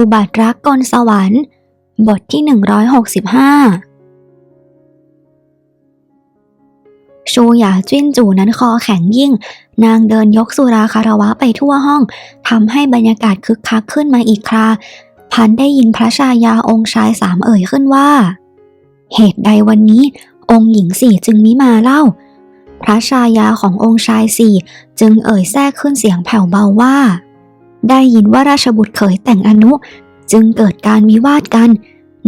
อุบัติรักกลสวรรค์ บทที่ 165 ชูหยาจิ้นจู่นั้นคอแข็งยิ่ง นางเดินยกสุราคารวะไปทั่วห้องทำให้บรรยากาศคึกคักขึ้นมาอีกครา พันได้ยินพระชายาองค์ชายสามเอ่ยขึ้นว่า เหตุใดวันนี้องค์หญิงสี่จึงมิมาเล่า พระชายาขององค์ชายสี่จึงเอ่ยแทรกขึ้นเสียงแผ่วเบาว่า ได้ยินว่าราชบุตรเขยแต่งอนุ จึงเกิดการวิวาทกัน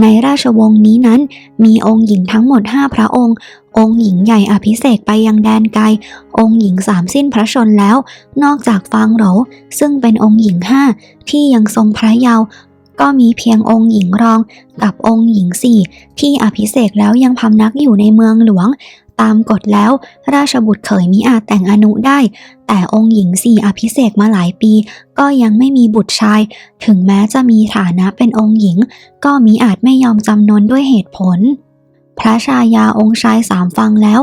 ในราชวงศ์นี้นั้น มีองค์หญิงทั้งหมดห้าพระองค์ องค์หญิงใหญ่อภิเษกไปยังแดนไกล องค์หญิงสามสิ้นพระชนแล้ว นอกจากฟางโหรซึ่งเป็นองค์หญิงห้าที่ยังทรงพระเยาว์ก็มีเพียงองค์หญิงรองกับองค์หญิงสี่ที่อภิเษกแล้วยังพำนักอยู่ในเมืองหลวง ตามกฎแล้ว ราชบุตรเขยมิอาจแต่งอนุได้ แต่องค์หญิงสี่อภิเษกมาหลายปี ก็ยังไม่มีบุตรชาย ถึงแม้จะมีฐานะเป็นองค์หญิง ก็มิอาจไม่ยอมจำนนด้วยเหตุผล พระชายาองค์ชายสามฟังแล้ว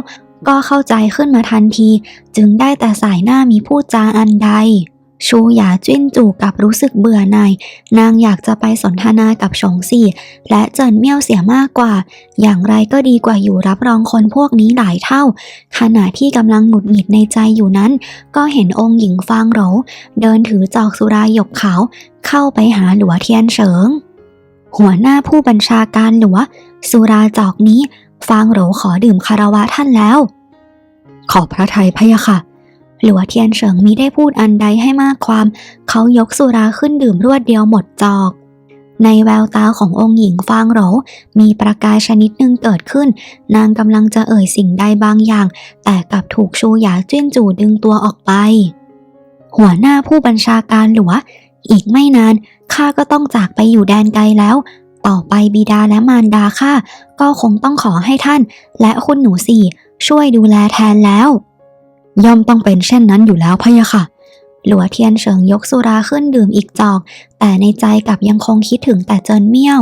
ก็เข้าใจขึ้นมาทันที จึงได้แต่สายหน้ามีพูดจาอันใด ชูหยาจิ้นจู่กับรู้สึกเบื่อหน่าย นางอยากจะไปสนทนากับชงซี่ และเจินเมี่ยวเสียมากกว่า อย่างไรก็ดีกว่าอยู่รับรองคนพวกนี้หลายเท่า ขณะที่กำลังหงุดหงิดในใจอยู่นั้น ก็เห็นองค์หญิงฟางโหรเดินถือจอกสุรายหยกขาว เข้าไปหาหลัวเทียนเฉิง หัวหน้าผู้บัญชาการหลัว สุราจอกนี้ ฟางโหรขอดื่มคารวะท่านแล้ว ขอพระไทยพะยะค่ะ หลัวเทียนเฉิงมิได้พูดอันใดให้มากความ เขายกสุราขึ้นดื่มรวดเดียวหมดจอก ในแววตาขององค์หญิงฟางโหรมีประกายชนิดหนึ่งเกิดขึ้น นางกำลังจะเอ่ยสิ่งใดบางอย่าง แต่กลับถูกชูหยาจิ้นจู่ดึงตัวออกไป หัวหน้าผู้บัญชาการหลัว อีกไม่นานข้าก็ต้องจากไปอยู่แดนไกลแล้ว ต่อไปบิดาและมารดาข้าก็คงต้องขอให้ท่าน และคุณหนูสี่ช่วยดูแลแทนแล้ว ย่อมต้องเป็นเช่นนั้นอยู่แล้วพะยะค่ะ หลัวเทียนเฉิงยกสุราขึ้นดื่มอีกจอก แต่ในใจกลับยังคงคิดถึงแต่เจินเมี่ยว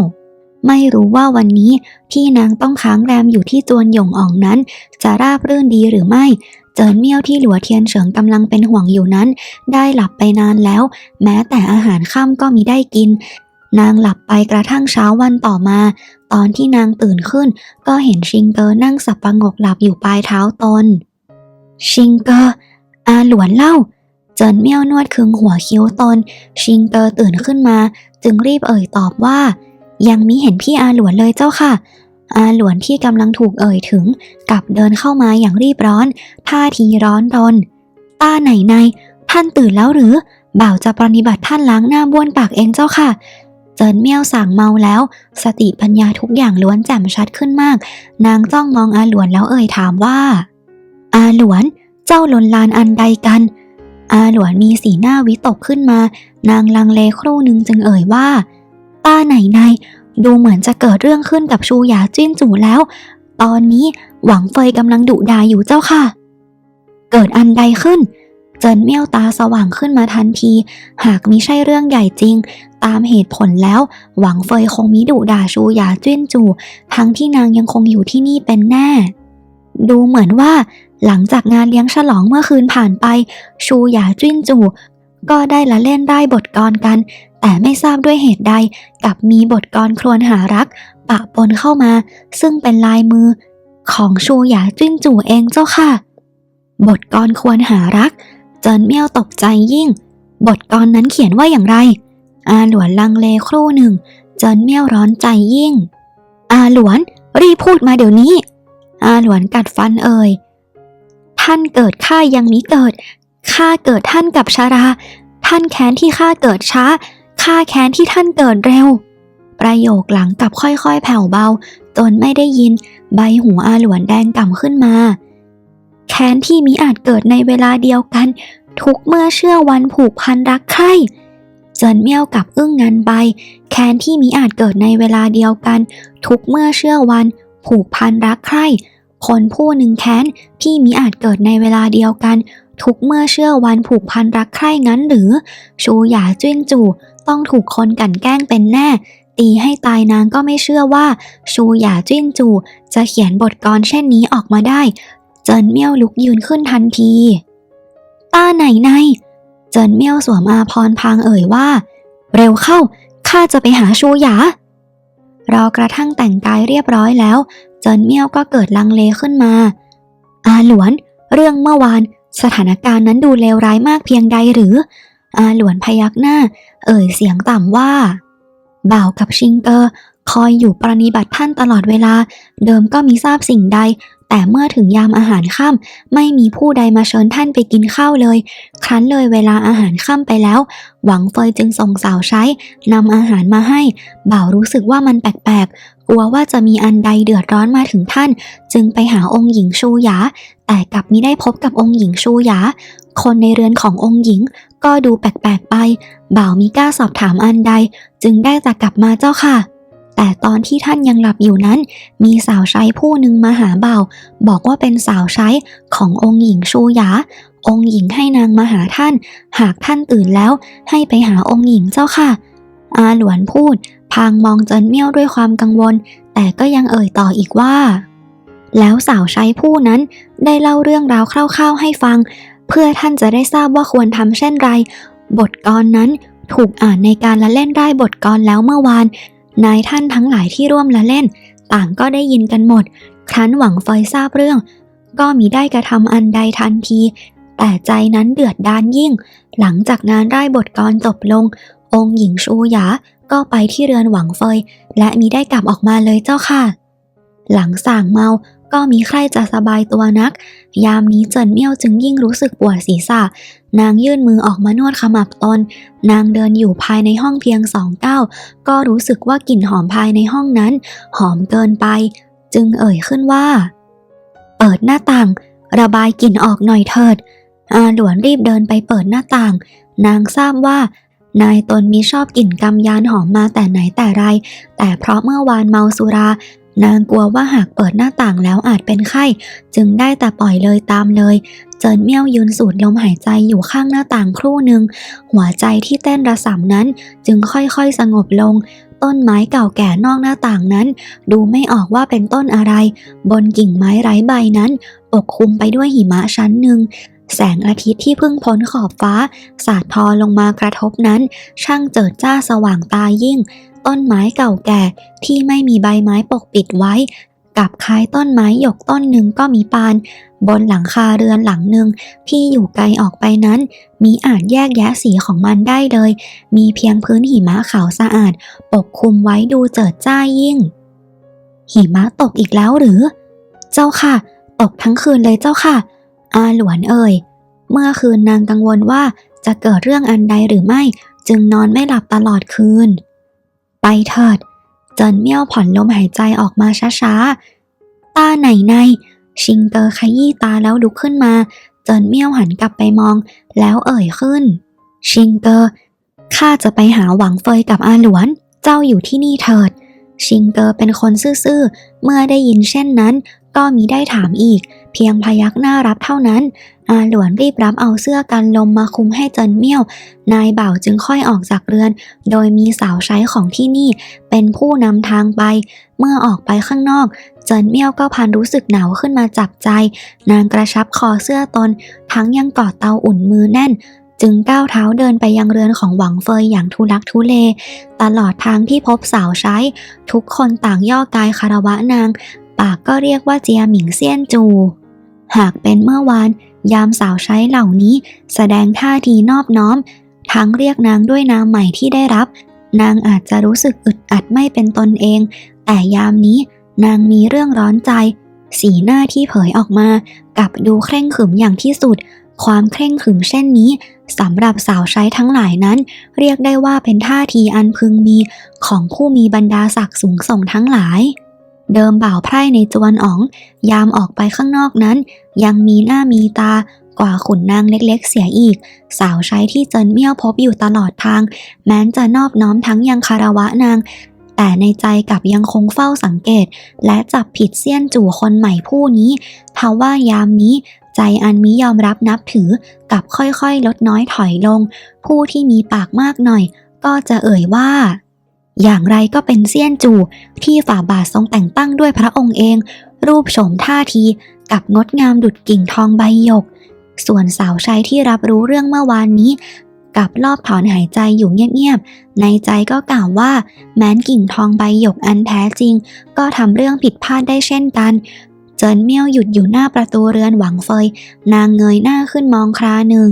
ไม่รู้ว่าวันนี้ที่นางต้องค้างแรมอยู่ที่จวนหยงอ่องนั้น จะราบรื่นดีหรือไม่ เจินเมี่ยวที่หลัวเทียนเฉิงกำลังเป็นห่วงอยู่นั้น ได้หลับไปนานแล้ว แม้แต่อาหารค่ำก็มิได้กิน นางหลับไปกระทั่งเช้าวันต่อมา ตอนที่นางตื่นขึ้น ก็เห็นชิงเกอร์นั่งสับประงกหลับอยู่ปลายเท้าตน ชิงเกอร์อาหลวนเล่า เจินเมี่ยวนวดคึงหัวคิ้วตน ชิงเกอร์ตื่นขึ้นมา จึงรีบเอ่ยตอบว่า ยังมิเห็นพี่อาหลวนเลยเจ้าค่ะ อาหลวนที่กำลังถูกเอ่ยถึงกลับเดินเข้ามาอย่างรีบร้อน ท่าทีร้อนรนตาไหนในท่านตื่นแล้วหรือ บ่าวจะปรนิบัติท่านล้างหน้าบ้วนปากเองเจ้าค่ะเจินเมี่ยวสั่งเมาแล้ว สติปัญญาทุกอย่างล้วนแจ่มชัดขึ้นมาก นางจ้องมองอาหลวนแล้วเอ่ยถามว่า อาหลวน เจ้าลนลานอันใดกัน อาหลวนมีสีหน้าวิตกขึ้นมา นางลังเลครู่หนึ่งจึงเอ่ยว่าต้าไหนในดูเหมือนจะเกิดเรื่องขึ้นกับชูหยาจิ้นจู่แล้ว ตอนนี้หวังเฟยกำลังดุดาอยู่เจ้าค่ะ เกิดอันใดขึ้น เจินเมี่ยวตาสว่างขึ้นมาทันที หากมิใช่เรื่องใหญ่จริง ตามเหตุผลแล้ว หวังเฟยคงมิดุด่าชูหยาจิ้นจู่ทั้งที่นางยังคงอยู่ที่นี่เป็นแน่ ดูเหมือนว่า หลังจากงานเลี้ยงฉลองเมื่อคืนผ่านไป ชูหยาจิ้นจู่ก็ได้ละเล่นได้บทกรกัน แต่ไม่ทราบด้วยเหตุใดกับมีบทกรครวญหารัก ปะปนเข้ามา ซึ่งเป็นลายมือ ของชูหยาจิ้นจู่เองเจ้าค่ะ บทกรควรหารัก เจินเมี่ยวตกใจยิ่ง บทกรนั้นเขียนว่าอย่างไร อาหลวนลังเลครู่หนึ่ง เจินเมี่ยวร้อนใจยิ่ง อาหลวนรีบพูดมาเดี๋ยวนี้ อาหลวนกัดฟันเอ่ย ท่านเกิดข้ายังมิเกิด ข้าเกิดท่านกับชารา ท่านแค้นที่ข้าเกิดช้า ข้าแค้นที่ท่านเกิดเร็ว ประโยคหลังกับค่อยๆ แผ่วเบา จนไม่ได้ยิน ใบหูอาหลวนแดงก่ำขึ้นมา แค้นที่มิอาจเกิดในเวลาเดียวกัน ทุกเมื่อเชื่อวันผูกพันรักใคร่เจินเมี่ยวกับอึ้งงันใบแค้นที่มิอาจเกิดในเวลาเดียวกัน ทุกเมื่อเชื่อวัน ผูกพันรักใคร่คนผู้หนึ่งแค้นที่มิอาจเกิดในเวลาเดียวกัน ทุกเมื่อเชื่อวันผูกพันรักใคร่งั้นหรือ ชูหยาจิ้นจู่ต้องถูกคนกันแกล้งเป็นแน่ ตีให้ตายนางก็ไม่เชื่อว่า ชูหยาจิ้นจู่จะเขียนบทกรเช่นนี้ออกมาได้ เจินเมี่ยวลุกยืนขึ้นทันที ตาไหนในเจินเมี่ยวสวมอาพรพางเอ่ยว่า เร็วเข้าข้าจะไปหาชูหยา รอกระทั่งแต่งกายเรียบร้อยแล้ว เจินเมี่ยวก็เกิดลังเลขึ้นมา อาหลวน เรื่องเมื่อวาน สถานการณ์นั้นดูเลวร้ายมากเพียงใดหรือ อาหลวนพยักหน้า เอ่ยเสียงต่ำว่า บ่าวกับชิงเกอร์คอยอยู่ปรนิบัติท่านตลอดเวลา เดิมก็มีทราบสิ่งใด แต่เมื่อถึงยามอาหารค่ำไม่มีผู้ใดมาเชิญท่านไปกินข้าวเลย ครั้นเลยเวลาอาหารค่ำไปแล้ว หวังเฟยจึงส่งสาวใช้นำอาหารมาให้ บ่าวรู้สึกว่ามันแปลกๆ กลัวว่าจะมีอันใดเดือดร้อนมาถึงท่าน จึงไปหาองค์หญิงชูหยา แต่กลับมิได้พบกับองค์หญิงชูหยา คนในเรือนขององค์หญิงก็ดูแปลกๆไป บ่าวมิกล้าสอบถามอันใด จึงได้แต่กลับมาเจ้าค่ะ แต่ตอนที่ท่านยังหลับอยู่นั้น มีสาวใช้ผู้หนึ่งมาหาเบาบอกว่าเป็นสาวใช้ขององค์หญิงชูหยา องค์หญิงให้นางมาหาท่าน หากท่านตื่นแล้ว ให้ไปหาองค์หญิงเจ้าค่ะ อาหลวนพูด พางมองเจินเมี่ยวด้วยความกังวล แต่ก็ยังเอ่ยต่ออีกว่า แล้วสาวใช้ผู้นั้นได้เล่าเรื่องราวคร่าวๆให้ฟัง เพื่อท่านจะได้ทราบว่าควรทำเช่นไร บทกลอนนั้นถูกอ่านในการละเล่นได้บทกลอนแล้วเมื่อวาน นายท่านทั้งหลายที่ร่วมละเล่น ต่างก็ได้ยินกันหมด ครั้นหวังเฟยทราบเรื่อง ก็มีได้กระทำอันใดทันที แต่ใจนั้นเดือดดานยิ่ง หลังจากงานได้บทกลจบลง องค์หญิงชูหยา ก็ไปที่เรือนหวังเฟย และมีได้กลับออกมาเลยเจ้าค่ะ หลังส่างเมา ก็มีใครจะสบายตัวนัก ยามนี้เจินเมี่ยวจึงยิ่งรู้สึกปวดศีรษะ นางยื่นมือออกมานวดขมับตน นางเดินอยู่ภายในห้องเพียงสองก้าว ก็รู้สึกว่ากลิ่นหอมภายในห้องนั้น หอมเกินไป จึงเอ่ยขึ้นว่า เปิดหน้าต่าง ระบายกลิ่นออกหน่อยเถิด อาหลวนรีบเดินไปเปิดหน้าต่าง นางทราบว่านายตนมีชอบกลิ่นกำยานหอมมาแต่ไหนแต่ไร แต่เพราะเมื่อวานเมาสุรา นางกลัวว่าหากเปิดหน้าต่างแล้วอาจเป็นไข้ จึงได้แต่ปล่อยเลยตามเลย เจินเมี่ยวยืนสูดลมหายใจอยู่ข้างหน้าต่างครู่หนึ่ง หัวใจที่เต้นระสำนั้นจึงค่อยๆสงบลง ต้นไม้เก่าแก่นอกหน้าต่างนั้น ดูไม่ออกว่าเป็นต้นอะไร บนกิ่งไม้ไร้ใบนั้นปกคลุมไปด้วยหิมะชั้นหนึ่งแสงอาทิตย์ที่เพิ่งพ้นขอบฟ้า สาดทอลงมากระทบนั้น ช่างเจิดจ้าสว่างตายิ่ง ต้นไม้เก่าแก่ที่ไม่มีใบไม้ปกปิดไว้ กับคล้ายต้นไม้หยกต้นหนึ่งก็มีปาน บนหลังคาเรือนหลังหนึ่งที่อยู่ไกลออกไปนั้น มีอาจแยกแยะสีของมันได้เลย มีเพียงพื้นหิมะขาวสะอาด ปกคลุมไว้ดูเจิดจ้ายิ่ง หิมะตกอีกแล้วหรือ เจ้าค่ะ ตกทั้งคืนเลยเจ้าค่ะ อาหลวนเอ่ยเมื่อคืนนางกังวลว่าจะเกิดเรื่องอันใดหรือไม่ จึงนอนไม่หลับตลอดคืน เถิด เจินเมี่ยวผ่อนลมหายใจออกมาช้าๆ ตาไหนใน ชิงเตอร์ขยี้ตาแล้วลุกขึ้นมา เจินเมี่ยวหันกลับไปมอง แล้วเอ่ยขึ้น ชิงเตอร์ข้าจะไปหาหวังเฟยกับอาหลวน เจ้าอยู่ที่นี่เถิด ชิงเกอร์เป็นคนซื่อๆ เมื่อได้ยินเช่นนั้น ก็มีได้ถามอีก เพียงพยักหน้ารับเท่านั้น อาหลวนรีบรับเอาเสื้อกันลมมาคุมให้เจินเมี่ยว นายบ่าวจึงค่อยออกจากเรือน โดยมีสาวใช้ของที่นี่ เป็นผู้นำทางไป เมื่อออกไปข้างนอกเจินเมี่ยวก็พันรู้สึกหนาวขึ้นมาจับใจ นางกระชับคอเสื้อตน ทั้งยังกอดเตาอุ่นมือแน่นจึงก้าวเท้าเดินไปยังเรือนของหวังเฟยอย่างทุลักทุเล ตลอดทางที่พบสาวใช้ ทุกคนต่างย่อกายคารวะนาง ปากก็เรียกว่าเจียหมิงเซียนจู หากเป็นเมื่อวาน ยามสาวใช้เหล่านี้ แสดงท่าทีนอบน้อม ทั้งเรียกนางด้วยนามใหม่ที่ได้รับ นางอาจจะรู้สึกอึดอัดไม่เป็นตนเอง แต่ยามนี้นางมีเรื่องร้อนใจ สีหน้าที่เผยออกมากลับดูเคร่งขรึมอย่างที่สุด ความเคร่งขรึมเช่นนี้สำหรับสาวใช้ทั้งหลายนั้น เรียกได้ว่าเป็นท่าทีอันพึงมีของผู้มีบรรดาศักดิ์สูงส่งทั้งหลาย เดิมบ่าวไพร่ในจวนอ๋อง ยามออกไปข้างนอกนั้น ยังมีหน้ามีตากว่าขุนนางเล็กๆเสียอีก สาวใช้ที่เจินเมี่ยวพบอยู่ตลอดทาง แม้นจะนอบน้อมทั้งยังคารวะนาง แต่ในใจกับยังคงเฝ้าสังเกต และจับผิดเสี้ยนจู่คนใหม่ผู้นี้ทว่ายามนี้ใจอันมิยอมรับนับถือกับค่อยๆ ลดน้อยถอยลง ผู้ที่มีปากมากหน่อย ก็จะเอ่ยว่า อย่างไรก็เป็นเซียนจูที่ฝ่าบาททรงแต่งตั้งด้วยพระองค์เอง รูปโฉมท่าทีกับงดงามดุดกิ่งทองใบหยก ส่วนสาวใช้ที่รับรู้เรื่องเมื่อวานนี้ กับรอบถอนหายใจอยู่เงียบๆในใจก็กล่าวว่า แม้นกิ่งทองใบหยกอันแท้จริง ก็ทำเรื่องผิดพลาดได้เช่นกัน เจินเมี่ยวหยุดอยู่หน้าประตูเรือนหวังเฟย นางเงยหน้าขึ้นมองคราหนึ่ง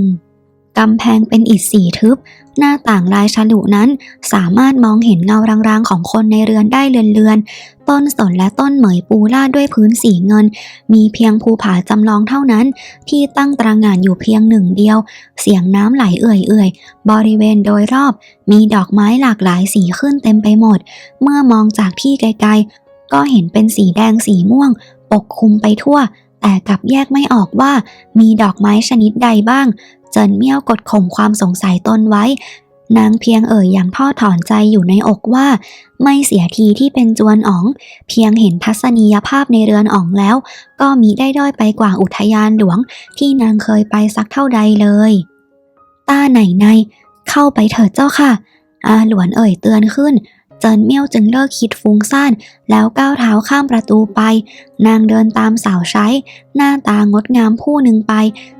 กำแพงเป็นอิฐสีทึบ หน้าต่างลายฉลุนั้น สามารถมองเห็นเงารางๆของคนในเรือนได้เลือนๆ ต้นสนและต้นเหมยปูลาดด้วยพื้นสีเงิน มีเพียงภูผาจำลองเท่านั้น ที่ตั้งตระหง่านอยู่เพียงหนึ่งเดียว เสียงน้ำไหลเอื่อยๆ บริเวณโดยรอบ มีดอกไม้หลากหลายสีขึ้นเต็มไปหมด เมื่อมองจากที่ไกลๆ ก็เห็นเป็นสีแดงสีม่วง ปกคลุมไปทั่วแต่กลับแยกไม่ออกว่ามีดอกไม้ชนิดใดบ้าง เจินเมี่ยวกดข่มความสงสัยตนไว้ นางเพียงเอ่ยอย่างทอดถอนใจอยู่ในอกว่า ไม่เสียทีที่เป็นจวนอ๋อง เพียงเห็นทัศนียภาพในเรือนอ๋องแล้ว ก็มีได้ด้อยไปกว่าอุทยานหลวง ที่นางเคยไปสักเท่าใดเลยต้าไหนในเข้าไปเถิดเจ้าค่ะ อาหลวนเอ่ยเตือนขึ้น เจินเมี่ยวจึงเลิกคิดฟุ้งซ่าน แล้วก้าวเท้าข้ามประตูไป นางเดินตามสาวใช้ หน้าตางดงามผู้หนึ่งไป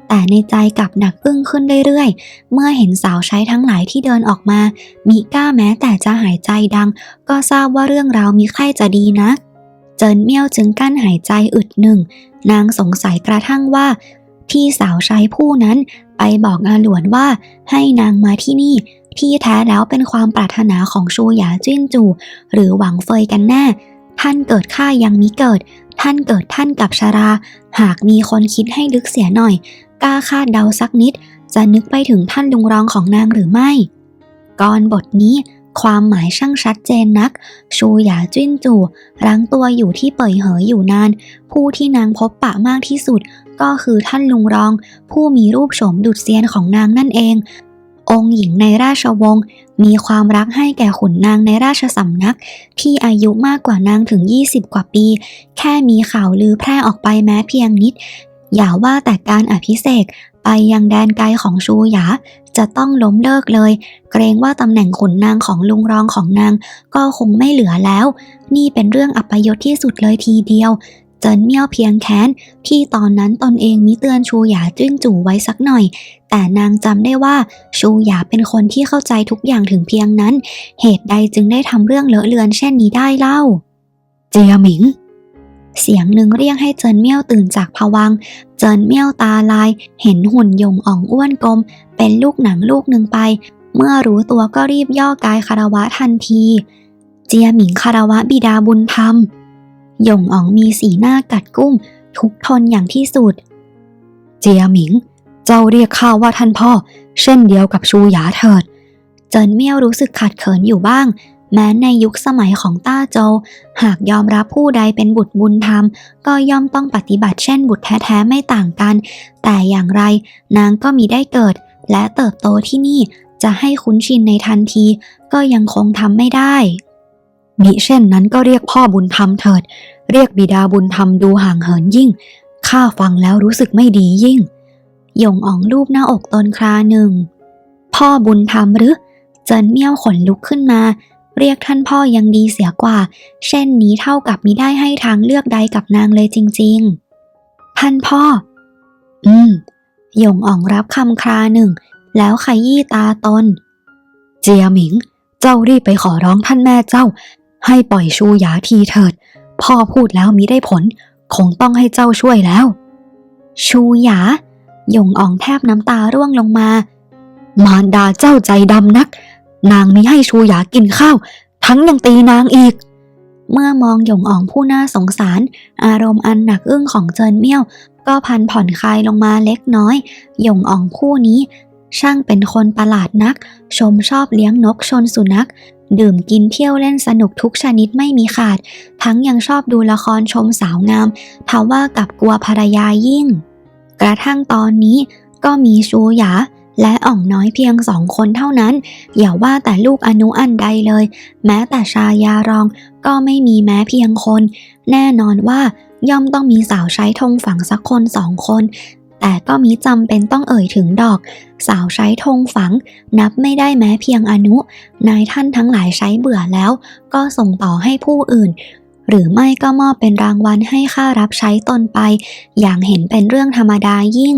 แต่ในใจกลับหนักอึ้งขึ้นเรื่อยๆ เมื่อเห็นสาวใช้ทั้งหลายที่เดินออกมา มีกล้าแม้แต่จะหายใจดัง ก็ทราบว่าเรื่องราวมีใครจะดีนะเจินเมี่ยวจึงกั้นหายใจอึดหนึ่ง นางสงสัยกระทั่งว่าที่สาวใช้ผู้นั้นไปบอกอาหลวนว่าให้นางมาที่นี่ ที่แท้แล้วเป็นความปรารถนาของชูหยาจิ้นจู หรือหวังเฟยกันแน่ ท่านเกิดข้ายังมิเกิด ท่านเกิดท่านกับชารา หากมีคนคิดให้ลึกเสียหน่อย กล้าคาดเดาสักนิด จะนึกไปถึงท่านลุงรองของนางหรือไม่ก่อนบทนี้ความหมายช่างชัดเจนนัก ชูหยาจิ้นจู่รั้งตัวอยู่ที่เป่ยเหออยู่นาน ผู้ที่นางพบปะมากที่สุด ก็คือท่านลุงรอง ผู้มีรูปโฉมดุดเซียนของนางนั่นเอง องค์หญิงในราชวงศ์มีความรักให้แก่ขุนนางในราชสำนัก ที่อายุมากกว่านางถึง 20 กว่าปี แค่มีข่าวลือแพร่ออกไปแม้เพียงนิด อย่าว่าแต่การอภิเษกไปยังแดนไกลของชูหยา จะต้องล้มเลิกเลย เกรงว่าตำแหน่งขุนนางของลุงรองของนาง ก็คงไม่เหลือแล้ว นี่เป็นเรื่องอัปยศที่สุดเลยทีเดียว จินเมี่ยวเพียงแค้นที่ตอนนั้นตนเองมิเตือนชูหยาจิ้นจู่ไว้สักหน่อย แต่นางจำได้ว่าชูหยาเป็นคนที่เข้าใจทุกอย่างถึงเพียงนั้น เหตุใดจึงได้ทำเรื่องเลอะเลือนเช่นนี้ได้เล่า เจียหมิง เสียงหนึ่งเรียกให้เจินเมี่ยวตื่นจากผวัง เจินเมี่ยวตาลาย เห็นหุ่นยงอ่องอ้วนกลม เป็นลูกหนังลูกหนึ่งไป เมื่อรู้ตัวก็รีบย่อกายคารวะทันที เจียหมิงคารวะบิดาบุญธรรม ยงอ๋องมีสีหน้ากัดกุ้ม ทุกทนอย่างที่สุด เจียหมิง เจ้าเรียกข้าว่าท่านพ่อ เช่นเดียวกับชูหยาเถิด เจินเมี่ยวรู้สึกขัดเขินอยู่บ้าง แม้ในยุคสมัยของต้าโจ หากยอมรับผู้ใดเป็นบุตรบุญธรรม ก็ย่อมต้องปฏิบัติเช่นบุตรแท้ๆไม่ต่างกัน แต่อย่างไรนางก็มีได้เกิด และเติบโตที่นี่จะให้คุ้นชินในทันที ก็ยังคงทำไม่ได้ มิเช่นนั้นก็เรียกพ่อบุญธรรมเถิด เรียกบิดาบุญธรรมดูห่างเหินยิ่ง ข้าฟังแล้วรู้สึกไม่ดียิ่ง หยงอ๋องรูปหน้าอกตนคราหนึ่ง พ่อบุญธรรมหรือเจินเมี่ยวขนลุกขึ้นมา เรียกท่านพ่อยังดีเสียกว่า เช่นนี้เท่ากับมิได้ให้ทางเลือกใดกับนางเลยจริง ๆ ท่านพ่อ อืม หยงอ๋องรับคำคราหนึ่ง แล้วขยี้ตาตน เจียหมิง เจ้ารีบไปขอร้องท่านแม่เจ้า ให้ปล่อยชูหยาทีเถิด พ่อพูดแล้วมิได้ผล คงต้องให้เจ้าช่วยแล้ว ชูหยาหยงอ่องแทบน้ำตาร่วงลงมา มารดาเจ้าใจดำนัก นางมิให้ชูหยากินข้าว ทั้งยังตีนางอีก เมื่อมองหยงอ่องผู้น่าสงสาร อารมณ์อันหนักอึ้งของเจินเมี่ยว ก็พันผ่อนคลายลงมาเล็กน้อย หยงอ่องผู้นี้ช่างเป็นคนประหลาดนัก ชมชอบเลี้ยงนกชนสุนัข ดื่มกินเที่ยวเล่นสนุกทุกชนิดไม่มีขาด ทั้งยังชอบดูละครชมสาวงามทว่ากับกลัวภรรยายิ่ง กระทั่งตอนนี้ก็มีชูหยาและอ่องน้อยเพียงสองคนเท่านั้น อย่าว่าแต่ลูกอนุอันใดเลย แม้แต่ชายารองก็ไม่มีแม้เพียงคน แน่นอนว่าย่อมต้องมีสาวใช้ธงฝังสักคนสองคน แต่ก็มิจำเป็นต้องเอ่ยถึงดอก สาวใช้ธงฝัง นับไม่ได้แม้เพียงอนุ นายท่านทั้งหลายใช้เบื่อแล้ว ก็ส่งต่อให้ผู้อื่น หรือไม่ก็มอบเป็นรางวัลให้ค่ารับใช้ตนไป อย่างเห็นเป็นเรื่องธรรมดายิ่ง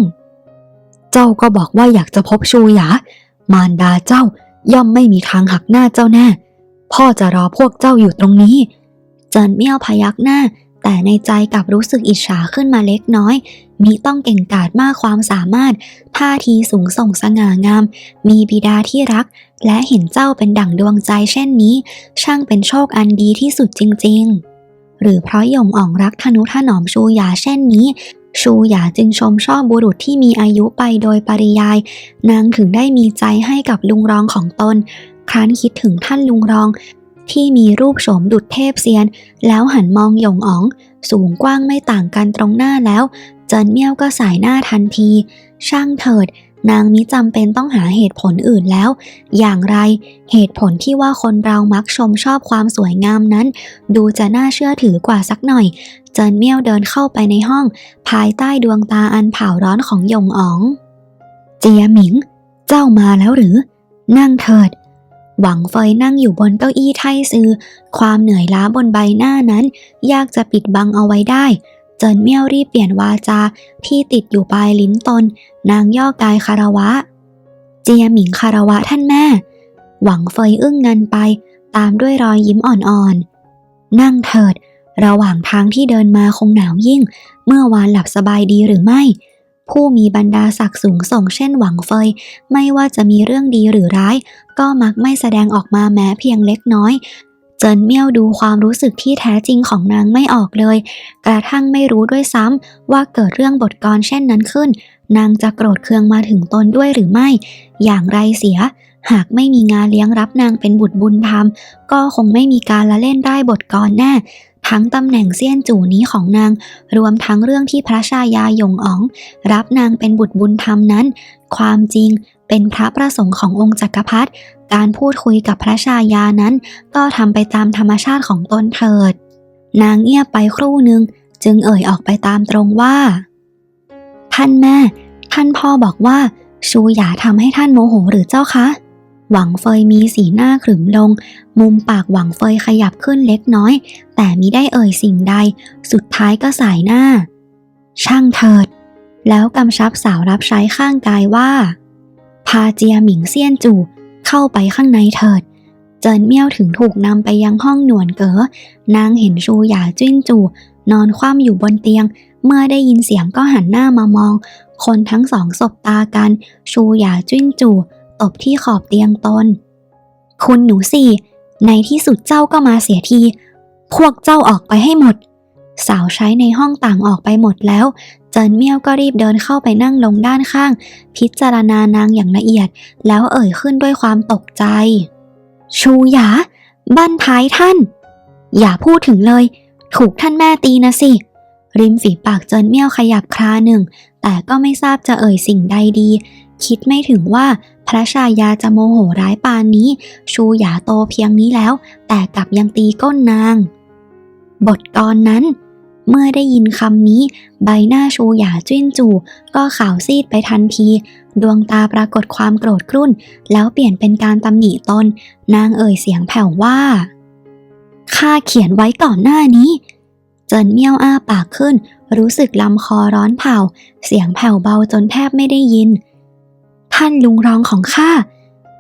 เจ้าก็บอกว่าอยากจะพบชูหยา มารดาเจ้าย่อมไม่มีทางหักหน้าเจ้าแน่ พ่อจะรอพวกเจ้าอยู่ตรงนี้ เจินเมี่ยวพยักหน้า แต่ในใจกลับรู้สึกอิจฉาขึ้นมาเล็กน้อย มีต้องเก่งกาจมากความสามารถ ท่าทีสูงส่งสง่างาม มีบิดาที่รัก และเห็นเจ้าเป็นดั่งดวงใจเช่นนี้ ช่างเป็นโชคอันดีที่สุดจริง ๆ หรือเพราะหยงอ่องรักทนุถนอมชูหยาเช่นนี้ ชูหยาจึงชมชอบบุรุษที่มีอายุไปโดยปริยาย นางถึงได้มีใจให้กับลุงรองของตน ครั้นคิดถึงท่านลุงรองที่มีรูปโฉมดุจเทพเซียน แล้วหันมองหยงอ๋อง สูงกว้างไม่ต่างกันตรงหน้าแล้ว เจินเมี่ยวก็สายหน้าทันที ช่างเถิด นางมิจำเป็นต้องหาเหตุผลอื่นแล้ว อย่างไรเหตุผลที่ว่าคนเรามักชมชอบความสวยงามนั้น ดูจะน่าเชื่อถือกว่าสักหน่อย เจินเมี่ยวเดินเข้าไปในห้อง ภายใต้ดวงตาอันเผาร้อนของยงอ๋อง เจียหมิง เจ้ามาแล้วหรือ นั่งเถิดหวังเฟยนั่งอยู่บนเก้าอี้ไทซือ ความเหนื่อยล้าบนใบหน้านั้น ยากจะปิดบังเอาไว้ได้ เจินเมี่ยวรีบเปลี่ยนวาจาที่ติดอยู่ปลายลิ้นตน นางย่อกายคารวะ เจียหมิงคารวะท่านแม่ หวังเฟยอึ้งงันไปตามด้วยรอยยิ้มอ่อนๆ นั่งเถิด ระหว่างทางที่เดินมาคงหนาวยิ่ง เมื่อวานหลับสบายดีหรือไม่ ผู้มีบรรดาศักดิ์สูงส่งเช่นหวังเฟย ไม่ว่าจะมีเรื่องดีหรือร้าย ก็มักไม่แสดงออกมาแม้เพียงเล็กน้อย เจินเมี่ยวดูความรู้สึกที่แท้จริงของนางไม่ออกเลย กระทั่งไม่รู้ด้วยซ้ำว่าเกิดเรื่องบทกรเช่นนั้นขึ้น นางจะโกรธเคืองมาถึงตนด้วยหรือไม่ อย่างไรเสีย หากไม่มีงานเลี้ยงรับนางเป็นบุตรบุญธรรม ก็คงไม่มีการละเล่นได้บทกรแน่ทั้งตำแหน่งเซียนจู่นี้ของนาง รวมทั้งเรื่องที่พระชายาหยงอ๋อง รับนางเป็นบุตรบุญธรรมนั้น ความจริง เป็นพระประสงค์ขององค์จักรพรรดิการพูดคุยกับพระชายานั้น ก็ทำไปตามธรรมชาติของตนเถิด นางเงียบไปครู่หนึ่งจึงเอ่ยออกไปตามตรงว่า ท่านแม่ ท่านพ่อบอกว่า ชูหยาทำให้ท่านโมโหหรือเจ้าคะ หวังเฟยมีสีหน้าขรึมลง มุมปากหวังเฟยขยับขึ้นเล็กน้อย แต่มิได้เอ่ยสิ่งใด สุดท้ายก็สายหน้า ช่างเถิด แล้วกำชับสาวรับใช้ข้างกายว่า พาเจียหมิงเซียนจูเข้าไปข้างในเถิด เจินเมี่ยวถึงถูกนำไปยังห้องหนวนเก๋อนางเห็นชูหยาจิ้นจูนอนคว่ำอยู่บนเตียง เมื่อได้ยินเสียงก็หันหน้ามามอง คนทั้งสองสบตากัน ชูหยาจิ้นจูตบที่ขอบเตียงตน คุณหนูสี่ในที่สุดเจ้าก็มาเสียที พวกเจ้าออกไปให้หมด สาวใช้ในห้องต่างออกไปหมดแล้ว จินเมี่ยวก็รีบเดินเข้าไปนั่งลงด้านข้าง พิจารณานางอย่างละเอียด แล้วเอ่ยขึ้นด้วยความตกใจ ชูหยาบั้นท้ายท่าน อย่าพูดถึงเลย ถูกท่านแม่ตีนะสิ ริมฝีปากเจินเมี่ยวขยับคราหนึ่ง แต่ก็ไม่ทราบจะเอ่ยสิ่งใดดี คิดไม่ถึงว่าพระชายาจะโมโหร้ายปานนี้ ชูหยาโตเพียงนี้แล้ว แต่กลับยังตีก้นนาง บทกรนั้น เมื่อได้ยินคำนี้ ใบหน้าชูหยาจิ้นจู่ก็ขาวซีดไปทันที ดวงตาปรากฏความโกรธกรุ่น แล้วเปลี่ยนเป็นการตำหนิตน นางเอ่ยเสียงแผ่วว่าข้าเขียนไว้ก่อนหน้านี้ เจินเมี่ยวอ้าปากขึ้น รู้สึกลำคอร้อนเผา เสียงแผ่วเบาจนแทบไม่ได้ยิน ท่านลุงรองของข้า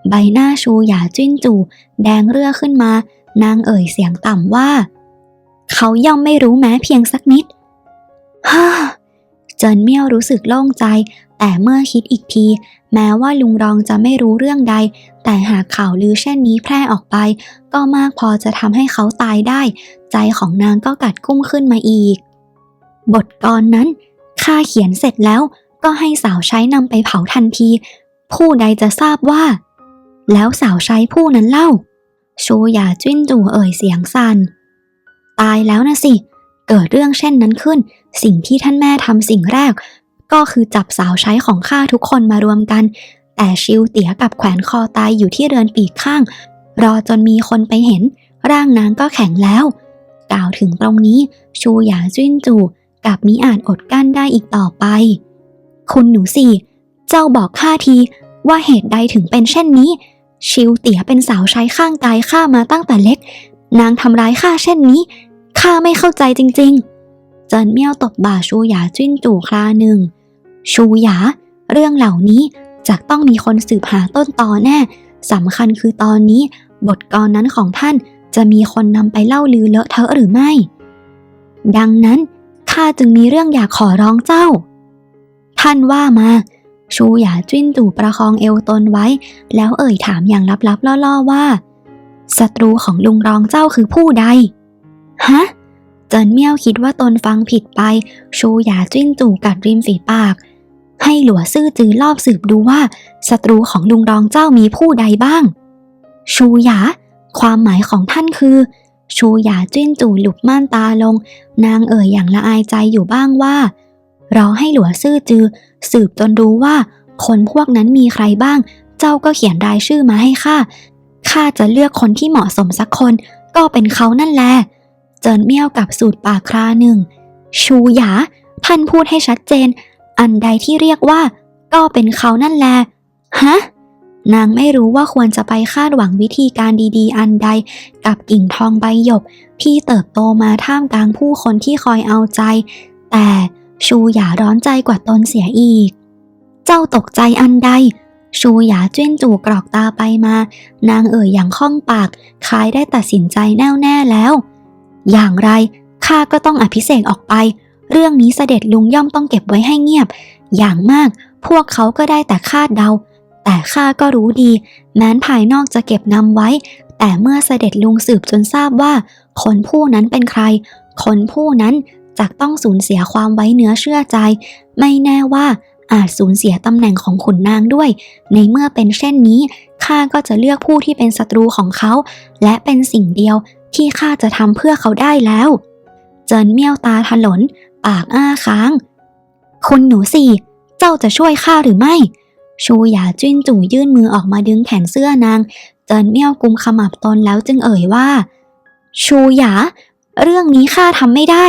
ใบหน้าชูหยาจิ้นจู่แดงเรื่อขึ้นมา นางเอ่ยเสียงต่ำว่า เขาย่อมไม่รู้แม้เพียงสักนิดฮ่าเจินเมี่ยวรู้สึกโล่งใจ แต่เมื่อคิดอีกที แม้ว่าลุงรองจะไม่รู้เรื่องใด แต่หากข่าวลือเช่นนี้แพร่ออกไป ก็มากพอจะทำให้เขาตายได้ ใจของนางก็กัดกุ้มขึ้นมาอีก บทกรนั้นข้าเขียนเสร็จแล้วก็ให้สาวใช้นำไปเผาทันที ผู้ใดจะทราบว่า แล้วสาวใช้ผู้นั้นเล่าชูหยาจิ้นจู่เอ่ยเสียงสัน่น ตายแล้วนะสิ เกิดเรื่องเช่นนั้นขึ้น สิ่งที่ท่านแม่ทำสิ่งแรก ก็คือจับสาวใช้ของข้าทุกคนมารวมกัน แต่ชิวเตี๋ยกับแขวนคอตายอยู่ที่เรือนปีกข้าง รอจนมีคนไปเห็น ร่างนางก็แข็งแล้ว กล่าวถึงตรงนี้ชูหยาจิ้นจู่กับมิอาจอดกั้นได้อีกต่อไป คุณหนูสี่เจ้าบอกข้าทีว่าเหตุใดถึงเป็นเช่นนี้ ชิวเตี๋ยเป็นสาวใช้ข้างกายข้ามาตั้งแต่เล็ก นางทำร้ายข้าเช่นนี้ ข้าไม่เข้าใจจริงๆ เจินเมี่ยวตบบ่าชูหยาจิ้นจู่คราหนึ่ง ชูหยา เรื่องเหล่านี้จะต้องมีคนสืบหาต้นตอแน่สำคัญคือตอนนี้ บทกลอนนั้นของท่านจะมีคนนำไปเล่าลือเลอะเทอะหรือไม่ ดังนั้นข้าจึงมีเรื่องอยากขอร้องเจ้า ท่านว่ามา ชูหยาจิ้นจู่ประคองเอวตนไว้ แล้วเอ่ยถามอย่างลับๆล่อๆว่าศัตรูของลุงรองเจ้าคือผู้ใด ฮะเจินเมี่ยวคิดว่าตนฟังผิดไป ชูหยาจิ้นจู่กัดริมฝีปาก ให้หลัวซื่อจือรอบสืบดูว่าศัตรูของลุงรองเจ้ามีผู้ใดบ้าง ชูหยา ความหมายของท่านคือ ชูหยาจิ้นจู่หลุบม่านตาลง นางเอ่ยอย่างละอายใจอยู่บ้างว่า รอให้หลัวซื่อจือ สืบจนรู้ว่า คนพวกนั้นมีใครบ้าง เจ้าก็เขียนรายชื่อมาให้ข้าข้าจะเลือกคนที่เหมาะสมสักคน ก็เป็นเขานั่นแหละ เจินเมี่ยวกับสูตรปากคราหนึ่ง ชูหยา ท่านพูดให้ชัดเจน อันใดที่เรียกว่า ก็เป็นเขานั่นแหละฮะ นางไม่รู้ว่าควรจะไปคาดหวังวิธีการดีๆ อันใด กับกิ่งทองใบหยก ที่เติบโตมาท่ามกลางผู้คนที่คอยเอาใจ แต่ชูหยาร้อนใจกว่าตนเสียอีก เจ้าตกใจอันใด ชูหยาจิ้นจู่กรอกตาไปมา นางเอ่ยอย่างคล่องปาก คล้ายได้ตัดสินใจแน่วแน่แล้ว อย่างไรข้าก็ต้องอภิเษกออกไป เรื่องนี้เสด็จลุงย่อมต้องเก็บไว้ให้เงียบ อย่างมากพวกเขาก็ได้แต่คาดเดา แต่ข้าก็รู้ดี แม้นภายนอกจะเก็บนำไว้ แต่เมื่อเสด็จลุงสืบจนทราบว่า คนผู้นั้นเป็นใคร คนผู้นั้นจะต้องสูญเสียความไว้เนื้อเชื่อใจ ไม่แน่ว่าอาจสูญเสียตำแหน่งของขุนนางด้วย ในเมื่อเป็นเช่นนี้ข้าก็จะเลือกผู้ที่เป็นศัตรูของเขา และเป็นสิ่งเดียว ที่ข้าจะทำเพื่อเขาได้แล้ว เจินเมี่ยวตาถลน ปากอ้าค้าง คุณหนูสี่ เจ้าจะช่วยข้าหรือไม่ ชูหยาจิ้นจู่ ยื่นมือออกมาดึงแขนเสื้อนาง เจินเมี่ยวกุมขมับตนแล้วจึงเอ่ยว่า ชูหยา เรื่องนี้ข้าทำไม่ได้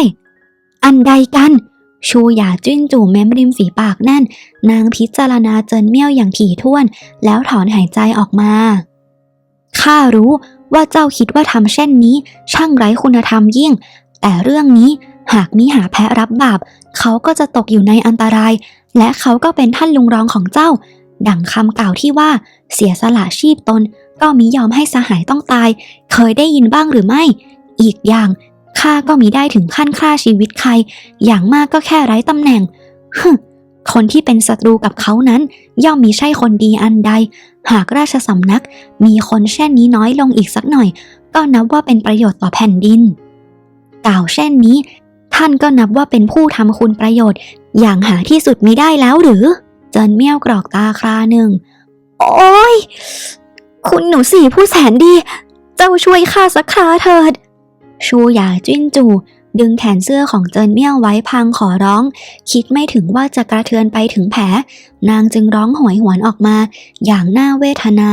อันใดกัน ชูหยาจิ้นจู่แม้มริมฝีปากแน่น นางพิจารณาเจินเมี่ยวอย่างถี่ถ้วน แล้วถอนหายใจออกมาข้ารู้ ว่าเจ้าคิดว่าทำเช่นนี้ ช่างไร้คุณธรรมยิ่ง แต่เรื่องนี้หากมิหาแพ้รับบาป เขาก็จะตกอยู่ในอันตราย และเขาก็เป็นท่านลุงรองของเจ้า ดังคำกล่าวที่ว่า เสียสละชีพตน ก็มิยอมให้สหายต้องตาย เคยได้ยินบ้างหรือไม่ อีกอย่างข้าก็มิได้ถึงขั้นฆ่าชีวิตใคร อย่างมากก็แค่ไร้ตำแหน่งฮึคนที่เป็นศัตรูกับเขานั้น ย่อมมีใช่คนดีอันใด หากราชสำนักมีคนเช่นนี้น้อยลงอีกสักหน่อย ก็นับว่าเป็นประโยชน์ต่อแผ่นดิน กล่าวเช่นนี้ ท่านก็นับว่าเป็นผู้ทำคุณประโยชน์ อย่างหาที่สุดมิได้แล้วหรือ เจินเมี่ยวกรอกตาคราหนึ่ง โอ้ย คุณหนูสี่ผู้แสนดี เจ้าช่วยข้าสักคราเถิด ชูหยาจิ้นจู ดึงแขนเสื้อของเจินเมี่ยวไว้พังขอร้อง คิดไม่ถึงว่าจะกระเทือนไปถึงแผล นางจึงร้องหวยหวนออกมา อย่างน่าเวทนา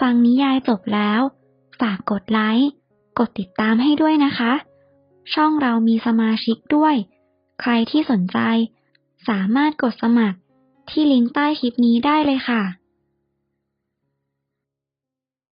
ฟังนิยายจบแล้ว ฝากกดไลค์กดติดตามให้ด้วยนะคะ ช่องเรามีสมาชิกด้วย ใครที่สนใจ สามารถกดสมัครที่ลิงก์ใต้คลิปนี้ได้เลยค่ะ